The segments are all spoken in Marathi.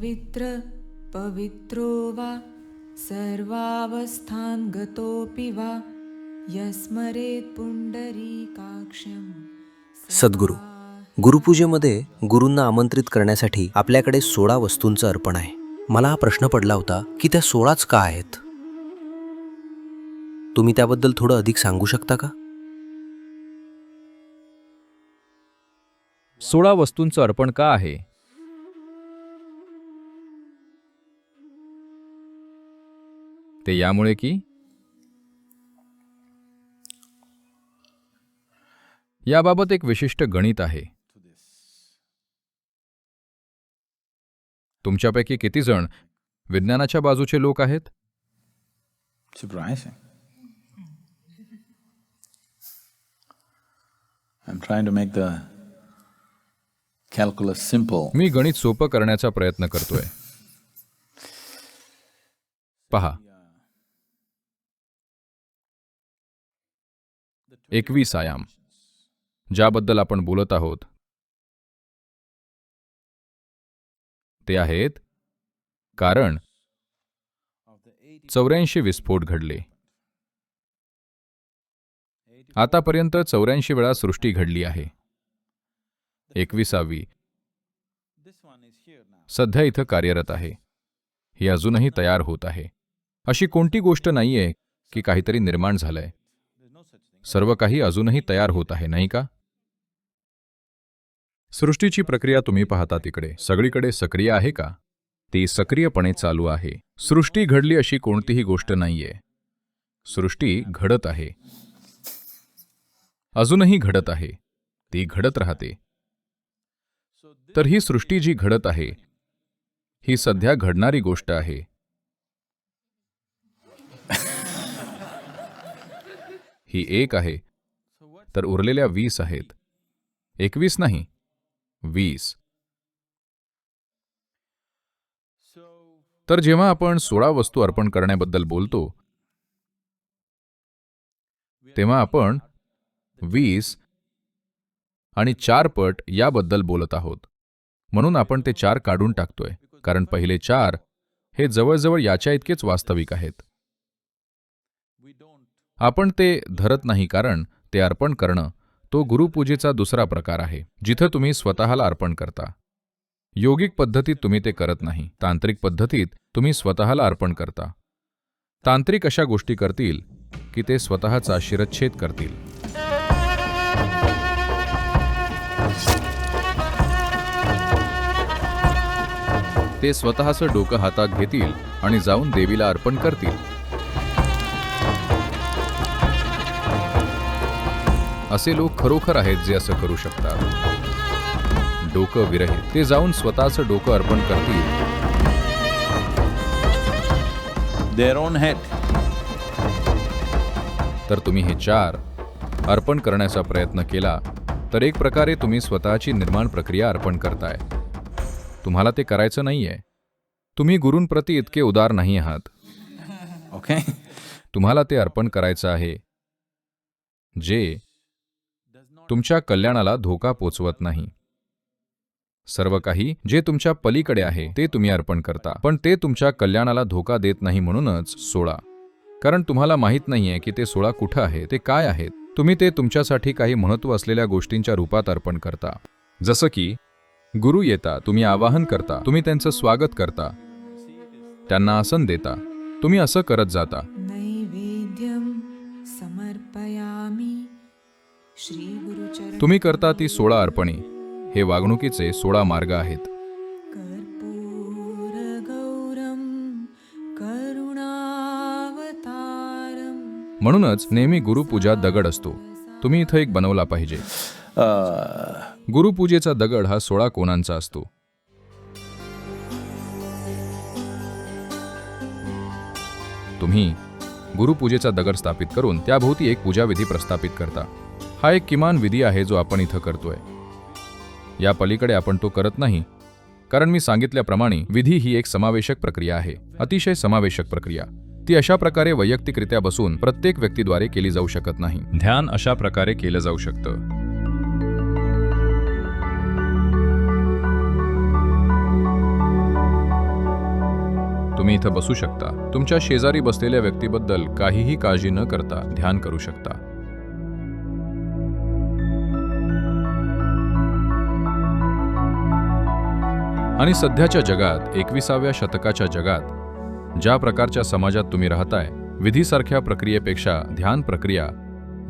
अपवित्र पवित्रो वा सर्वावस्थान् गतोऽपि वा यस्मरेत् पुण्डरीकाक्षं सद्गुरू गुरुपूजेमध्ये गुरूंना आमंत्रित करण्यासाठी आपल्याकडे सोळा वस्तूंचं अर्पण आहे. मला हा प्रश्न पडला होता की त्या सोळाच का आहेत? तुम्ही त्याबद्दल थोडं अधिक सांगू शकता का? सोळा वस्तूंचं अर्पण का आहे? ते यामुळे की? याबाबत एक विशिष्ट गणित आहे. तुमच्यापैकी किती जण विज्ञानाच्या बाजूचे लोक आहेत. मी गणित सोपं करण्याचा प्रयत्न करतोय. पहा एकवीस आयाम ज्याबद्दल आपण बोलत आहोत. ते आहेत कारण चौऱ्याऐंशी विस्फोट घडले. आतापर्यंत चौऱ्याऐंशी वेळा सृष्टी घडली आहे. एकविसावी. सध्या इथं कार्यरत आहे. ही अजूनही तयार होत आहे. अशी कोणती गोष्ट नाहीये की काहीतरी निर्माण झालंय. सर्व काही अजूनही तयार होत आहे नाही का? सृष्टीची प्रक्रिया तुम्ही पाहता तिकडे. सगळीकडे सक्रिय आहे का? ती सक्रियपणे चालू आहे. सृष्टी घडली अशी कोणतीही गोष्ट नाहीये. सृष्टी घडत आहे. अजूनही घडत आहे. ती घडत राहते. तर ही सृष्टी जी घडत आहे ही सध्या घडणारी गोष्ट आहे. ही एक आहे तर उरलेल्या वीस आहेत. एकवीस नाही वीस. तर जेव्हा आपण सोळा वस्तू अर्पण करण्याबद्दल बोलतो तेव्हा आपण वीस आणि चार पट याबद्दल बोलत आहोत. म्हणून आपण ते चार काढून टाकतोय कारण पहिले चार हे जवळजवळ याच्या इतकेच वास्तविक आहेत. आपण ते धरत नाही कारण ते अर्पण करणं तो गुरुपूजेचा दुसरा प्रकार आहे जिथं तुम्ही स्वतःला अर्पण करता. योगिक पद्धतीत तुम्ही ते करत नाही तांत्रिक पद्धतीत तुम्ही स्वतःला अर्पण करता. तांत्रिक अशा गोष्टी करतील की ते स्वतःचा शिरच्छेद करतील. ते स्वतःचं डोकं हातात घेतील आणि जाऊन देवीला अर्पण करतील. असे लोक खरोखर आहेत जे असं करू शकतात. डोकं विरहित. ते जाऊन स्वतःचं डोकं अर्पण करतील. Head. तर तुम्ही हे चार अर्पण करण्याचा प्रयत्न केला तर एक प्रकारे तुम्ही स्वतःची निर्माण प्रक्रिया अर्पण करताय. तुम्हाला ते करायचं नाहीये. तुम्ही गुरूंप्रती इतके उदार नाही आहात. Okay? तुम्हाला ते अर्पण करायचं आहे जे तुमच्या कल्याणाला धोका पोचवत नाही. सर्व काही जे तुमच्या पलीकडे आहे ते तुम्ही अर्पण करता पण ते तुमच्या कल्याणाला धोका देत नाही म्हणूनच सोळा कारण तुम्हाला माहीत नाहीये की ते सोळा कुठं आहे ते काय आहेत तुम्ही ते तुमच्यासाठी काही महत्त्व असलेल्या गोष्टींच्या रूपात अर्पण करता. जसं की गुरु येता तुम्ही आवाहन करता तुम्ही त्यांचं स्वागत करता त्यांना आसन देता तुम्ही असं करत जाता. नैवेद्यम समर्पयामी. तुम्ही करता ती सोळा अर्पणे. हे वागणुकीचे सोळा मार्ग आहेत. म्हणूनच नेहमी गुरुपूजा दगड असतो. तुम्ही इथं एक बनवला पाहिजे. गुरुपूजेचा दगड हा सोळा कोणांचा असतो? तुम्ही गुरुपूजेचा दगड स्थापित करून त्याभोवती एक पूजाविधी प्रस्थापित करता. हा एक किमान विधी आहे जो आपण इथं करतोय. या पलीकडे आपण तो करत नाही कारण मी सांगितल्याप्रमाणे विधी ही एक समावेशक प्रक्रिया आहे अतिशय समावेशक प्रक्रिया. ती अशा प्रकारे वैयक्तिकरित्या बसून प्रत्येक व्यक्तीद्वारे केली जाऊ शकत नाही. ध्यान अशा प्रकारे केलं जाऊ शकतं. तुम्ही इथं बसू शकता. तुमच्या शेजारी बसलेल्या व्यक्तीबद्दल काहीही काळजी न करता ध्यान करू शकता. आणि सध्याच्या जगात एकविसाव्या शतकाच्या जगात ज्या प्रकारच्या समाजात तुम्ही राहताय विधीसारख्या प्रक्रियेपेक्षा ध्यान प्रक्रिया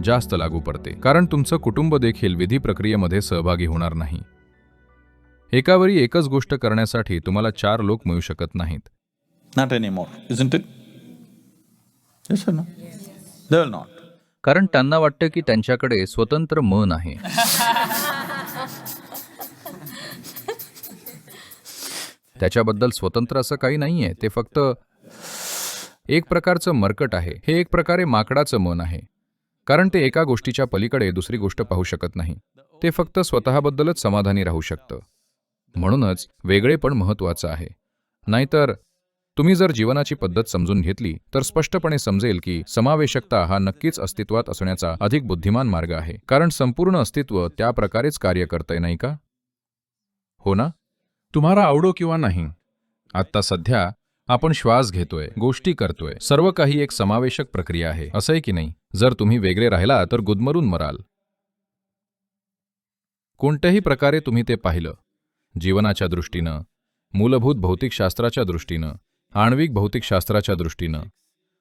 जास्त लागू पडते कारण तुमचं कुटुंब देखील विधी प्रक्रियेमध्ये सहभागी होणार नाही एकावेळी एकच गोष्ट करण्यासाठी तुम्हाला चार लोक मिळू शकत नाहीत Not anymore, isn't it? Yes or no? They will not. कारण त्यांना वाटतं की त्यांच्याकडे स्वतंत्र मन आहे त्याच्याबद्दल स्वतंत्र असं काही नाहीये. ते फक्त एक प्रकारचं मरकट आहे. हे एक प्रकारे माकडाचं मन आहे. कारण ते एका गोष्टीच्या पलीकडे दुसरी गोष्ट पाहू शकत नाही. ते फक्त स्वतःबद्दलच समाधानी राहू शकतं. म्हणूनच वेगळे पण महत्वाचं आहे. नाहीतर तुम्ही जर जीवनाची पद्धत समजून घेतली तर स्पष्टपणे समजेल की समावेशकता हा नक्कीच अस्तित्वात असण्याचा अधिक बुद्धिमान मार्ग आहे. कारण संपूर्ण अस्तित्व त्या प्रकारेच कार्य करतंय नाही का? हो ना? तुम्हाला आवडो किंवा नाही आत्ता सध्या आपण श्वास घेतोय गोष्टी करतोय सर्व काही एक समावेशक प्रक्रिया आहे असं आहे की नाही? जर तुम्ही वेगळे राहिला तर गुदमरून मराल. कोणत्याही प्रकारे तुम्ही ते पाहिलं जीवनाच्या दृष्टीनं मूलभूत भौतिकशास्त्राच्या दृष्टीनं आण्विक भौतिकशास्त्राच्या दृष्टीनं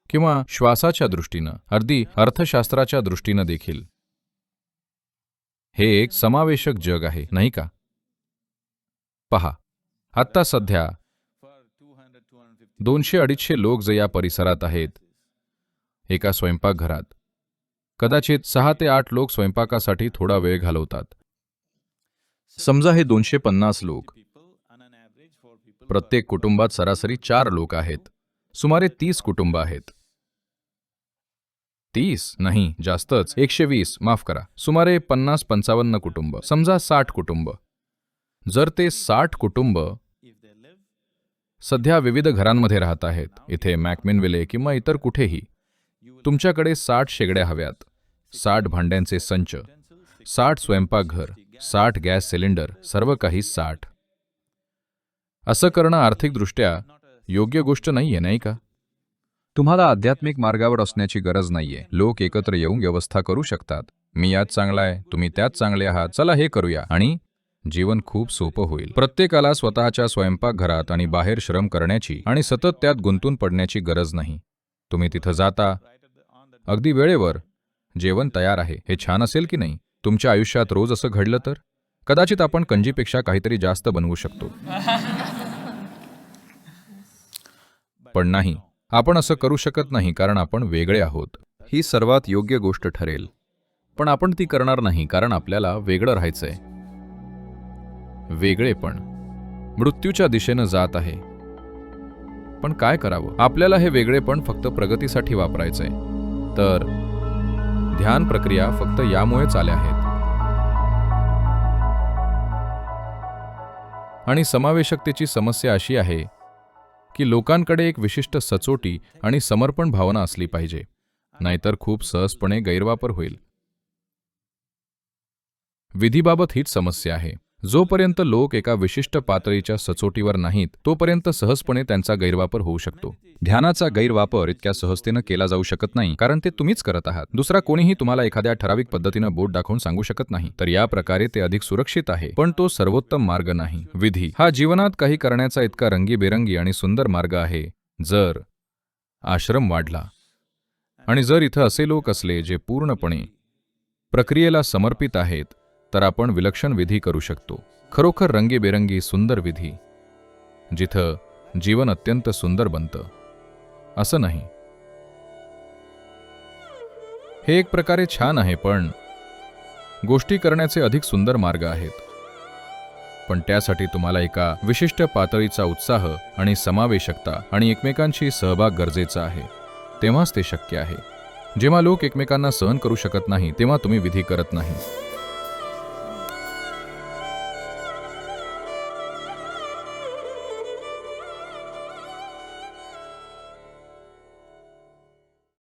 किंवा श्वासाच्या दृष्टीनं अगदी अर्थशास्त्राच्या दृष्टीनं देखील. हे एक समावेशक जग आहे नाही का? पहा आत्ता सध्या दोनशे अडीचशे लोक जे या परिसरात आहेत एका स्वयंपाकघरात कदाचित सहा ते आठ लोक स्वयंपाकासाठी थोडा वेळ घालवतात. समजा हे दोनशे पन्नास लोक प्रत्येक कुटुंबात सरासरी चार लोक आहेत सुमारे तीस कुटुंब आहेत. तीस? नाही जास्तच. एकशे वीस. माफ करा. सुमारे पन्नास पंचावन्न कुटुंब. समजा साठ कुटुंब. जर ते साठ कुटुंब सध्या विविध घरांमध्ये राहत आहेत इथे मॅकमिनविले किंवा इतर कुठेही तुमच्याकडे साठ शेगड्या हव्यात साठ भांड्यांचे संच साठ स्वयंपाकघर साठ गॅस सिलेंडर सर्व काही साठ. असं करणं आर्थिकदृष्ट्या योग्य गोष्ट नाहीये नाही का? तुम्हाला आध्यात्मिक मार्गावर असण्याची गरज नाहीये. लोक एकत्र येऊन व्यवस्था करू शकतात. मी यात चांगला आहे तुम्ही त्यात चांगले आहात. चला हे करूया. आणि जीवन खूप सोपं होईल. प्रत्येकाला स्वतःच्या स्वयंपाकघरात आणि बाहेर श्रम करण्याची आणि सतत त्यात गुंतून पडण्याची गरज नाही. तुम्ही तिथं जाता. अगदी वेळेवर जेवण तयार आहे. हे छान असेल की नाही? तुमच्या आयुष्यात रोज असं घडलं तर? कदाचित आपण कंजीपेक्षा काहीतरी जास्त बनवू शकतो. पण नाही. आपण असं करू शकत नाही कारण आपण वेगळे आहोत. ही सर्वात योग्य गोष्ट ठरेल. पण आपण ती करणार नाही कारण आपल्याला वेगळं राहायचंय. वेगळेपण मृत्यूच्या दिशेनं जात आहे. पण काय करावं? आपल्याला हे वेगळेपण फक्त प्रगतीसाठी वापरायचंय. तर ध्यान प्रक्रिया फक्त यामुळेच आल्या आहेत. आणि समावेशकतेची समस्या अशी आहे की लोकांकडे एक विशिष्ट सचोटी आणि समर्पण भावना असली पाहिजे. नाहीतर खूप सहजपणे गैरवापर होईल. विधीबाबत हीच समस्या आहे. जोपर्यंत लोक एका विशिष्ट पातळीच्या सचोटीवर नाहीत तोपर्यंत सहजपणे त्यांचा गैरवापर होऊ शकतो. ध्यानाचा गैरवापर इतक्या सहजतेनं केला जाऊ शकत नाही कारण ते तुम्हीच करत आहात. दुसरा कोणीही तुम्हाला एखाद्या ठराविक पद्धतीनं बोट दाखवून सांगू शकत नाही. तर या प्रकारे ते अधिक सुरक्षित आहे. पण तो सर्वोत्तम मार्ग नाही. विधी. हा जीवनात काही करण्याचा इतका रंगीबेरंगी आणि सुंदर मार्ग आहे जर आश्रम वाढला. आणि जर इथं असे लोक असले जे पूर्णपणे प्रक्रियेला समर्पित आहेत तर आपण विलक्षण विधी करू शकतो. खरोखर रंगीबेरंगी सुंदर विधी जिथं जीवन अत्यंत सुंदर बनतं. असं नाही. हे एक प्रकारे छान आहे पण गोष्टी करण्याचे अधिक सुंदर मार्ग आहेत. पण त्यासाठी तुम्हाला एका विशिष्ट पातळीचा उत्साह आणि समावेशकता आणि एकमेकांशी सहभाग गरजेचा आहे. तेव्हाच ते शक्य आहे. जेव्हा लोक एकमेकांना सहन करू शकत नाही तेव्हा तुम्ही विधी करत नाही.